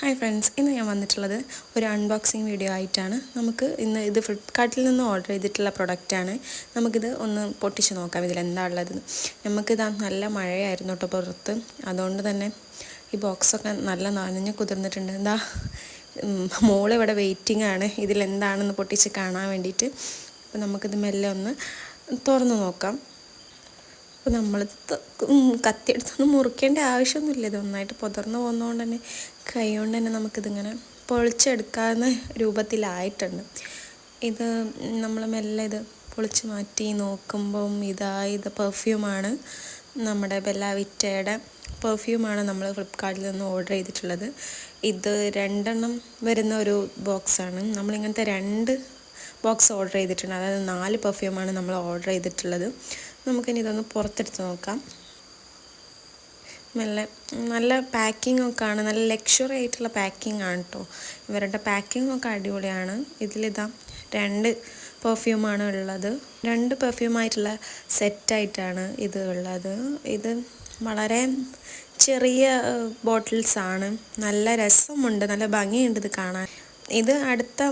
Hi friends ഇന്ന് ഞാൻ വന്നിട്ടുള്ളത് ഒരു അൺബോക്സിങ് വീഡിയോ ആയിട്ടാണ്. നമുക്ക് ഇന്ന് ഇത് ഫ്ലിപ്പ്കാർട്ടിൽ നിന്ന് ഓർഡർ ചെയ്തിട്ടുള്ള പ്രൊഡക്റ്റാണ് നമുക്കിത് ഒന്ന് പൊട്ടിച്ച് നോക്കാം ഇതിൽ എന്താ ഉള്ളത്. നമുക്കിത് നല്ല മഴയായിരുന്നു കേട്ടോ പുറത്ത്. അതുകൊണ്ട് തന്നെ ഈ ബോക്സൊക്കെ നല്ല നനഞ്ഞ് കുതിർന്നിട്ടുണ്ട്. എന്താ മോൾ ഇവിടെ വെയിറ്റിംഗ് ആണ്. ഇതിലെന്താണെന്ന് പൊട്ടിച്ച് കാണാൻ വേണ്ടിയിട്ട്. അപ്പോൾ നമുക്കിത് മെല്ലെ ഒന്ന് തുറന്ന് നോക്കാം. അപ്പോൾ നമ്മൾ കത്തിയെടുത്തൊന്നും മുറിക്കേണ്ട ആവശ്യമൊന്നുമില്ല. ഇത് നന്നായിട്ട് പുതർന്നു പോകുന്നതുകൊണ്ട് തന്നെ കൈ കൊണ്ട് തന്നെ നമുക്കിതിങ്ങനെ പൊളിച്ചെടുക്കാവുന്ന രൂപത്തിലായിട്ടുണ്ട്. ഇത് നമ്മൾ മെല്ലെ ഇത് പൊളിച്ച് മാറ്റി നോക്കുമ്പം ഇതാ ഇത് പെർഫ്യൂമാണ്. നമ്മുടെ ബെല്ലാവിറ്റയുടെ പെർഫ്യൂമാണ് നമ്മൾ ഫ്ലിപ്കാർട്ടിൽ നിന്ന് ഓർഡർ ചെയ്തിട്ടുള്ളത്. ഇത് രണ്ടെണ്ണം വരുന്ന ഒരു ബോക്സാണ്. നമ്മളിങ്ങനത്തെ രണ്ട് ബോക്സ് ഓർഡർ ചെയ്തിട്ടുണ്ട്. അതായത് നാല് പെർഫ്യൂമാണ് നമ്മൾ ഓർഡർ ചെയ്തിട്ടുള്ളത്. നമുക്കിനി ഇതൊന്ന് പുറത്തെടുത്ത് നോക്കാം. നല്ല നല്ല പാക്കിംഗ് ഒക്കെ ആണ് നല്ല ലക്ഷറി ആയിട്ടുള്ള പാക്കിംഗ് ആണ് കേട്ടോ ഇവരുടെ പാക്കിംഗ് ഒക്കെ അടിപൊളിയാണ്. ഇതിലിതാ രണ്ട് പെർഫ്യൂമാണ് ഉള്ളത്. രണ്ട് പെർഫ്യൂമായിട്ടുള്ള സെറ്റായിട്ടാണ് ഇത് ഉള്ളത്. ഇത് വളരെ ചെറിയ ബോട്ടിൽസാണ് നല്ല രസമുണ്ട് നല്ല ഭംഗിയുണ്ട് ഇത് കാണാൻ. ഇത് അടുത്ത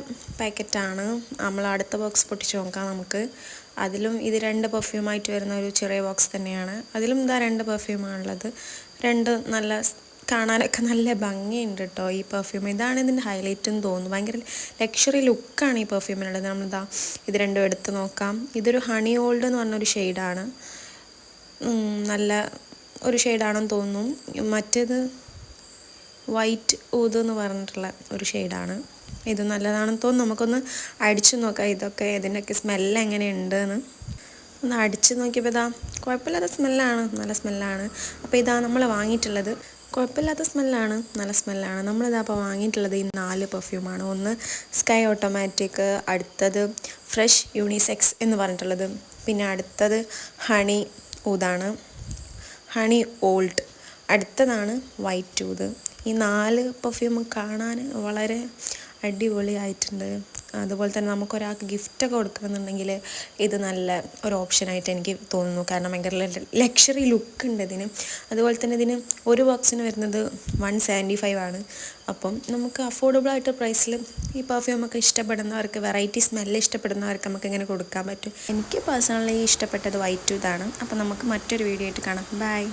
പാക്കറ്റാണ്. നമ്മൾ അടുത്ത ബോക്സ് പൊട്ടിച്ച് നോക്കാം നമുക്ക്. അതിലും ഇത് രണ്ട് പെർഫ്യൂമായിട്ട് വരുന്ന ഒരു ചെറിയ ബോക്സ് തന്നെയാണ്. അതിലും ഇതാ രണ്ട് പെർഫ്യൂമാണുള്ളത്. രണ്ട് നല്ല കാണാനൊക്കെ നല്ല ഭംഗിയുണ്ട് കേട്ടോ ഈ പെർഫ്യൂം. ഇതാണ് ഇതിന്റെ ഹൈലൈറ്റ് എന്ന് തോന്നുന്നു. ഭയങ്കര ലക്ഷറി ലുക്കാണ് ഈ പെർഫ്യൂമിനുള്ളത്. നമ്മളിതാ ഇത് രണ്ടും എടുത്ത് നോക്കാം. ഇതൊരു ഹണി ഓൾഡ് എന്ന് പറഞ്ഞൊരു ഷെയ്ഡാണ്. നല്ല ഒരു ഷെയ്ഡാണെന്ന് തോന്നുന്നു. മറ്റേത് വൈറ്റ് ഊത് എന്ന് പറഞ്ഞിട്ടുള്ള ഒരു ഷെയ്ഡാണ്. ഇത് നല്ലതാണെന്ന് തോന്നുന്നു. നമുക്കൊന്ന് അടിച്ചു നോക്കാം ഇതൊക്കെ ഇതിന്റെയൊക്കെ സ്മെല്ല് എങ്ങനെയുണ്ട് എന്ന് ഒന്ന് അടിച്ച് നോക്കിയപ്പോൾ ഇതാ കുഴപ്പമില്ലാത്ത സ്മെല്ലാണ് നല്ല സ്മെല്ലാണ് അപ്പോൾ ഇതാ നമ്മൾ വാങ്ങിയിട്ടുള്ളത്. കുഴപ്പമില്ലാത്ത സ്മെല്ലാണ് നല്ല സ്മെല്ലാണ് നമ്മളിതാ അപ്പോൾ വാങ്ങിയിട്ടുള്ളത് ഈ നാല് പെർഫ്യൂമാണ് ഒന്ന് സ്കൈ ഓട്ടോമാറ്റിക് അടുത്തത് ഫ്രഷ് യൂണിസെക്സ് എന്ന് പറഞ്ഞിട്ടുള്ളത്. പിന്നെ അടുത്തത് ഹണി ഊതാണ് ഹണി ഓൾഡ് അടുത്തതാണ് വൈറ്റ് ഊത് ഈ നാല് പെർഫ്യൂം കാണാൻ വളരെ അടിപൊളിയായിട്ടുണ്ട്. അതുപോലെ തന്നെ നമുക്കൊരാൾക്ക് ഗിഫ്റ്റൊക്കെ കൊടുക്കണമെന്നുണ്ടെങ്കിൽ ഇത് നല്ല ഒരു ഓപ്ഷനായിട്ട് എനിക്ക് തോന്നുന്നു. കാരണം ഭയങ്കര ലക്ഷറി ലുക്ക് ഉണ്ട് ഇതിന്. അതുപോലെ തന്നെ ഇതിന് ഒരു ബോക്സിന് വരുന്നത് വൺ സെവന്റി ഫൈവ് ആണ്. അപ്പം നമുക്ക് അഫോർഡബിൾ ആയിട്ട് പ്രൈസിൽ ഈ പെർഫ്യൂം ഒക്കെ ഇഷ്ടപ്പെടുന്നവർക്ക് വെറൈറ്റി സ്മെല്ല് ഇഷ്ടപ്പെടുന്നവർക്ക് നമുക്ക് ഇങ്ങനെ കൊടുക്കാൻ പറ്റും. എനിക്ക് പേഴ്സണലി ഇഷ്ടപ്പെട്ടത് വൈറ്റ് ഇതാണ്. അപ്പം നമുക്ക് മറ്റൊരു വീഡിയോ ആയിട്ട് കാണാം. ബൈ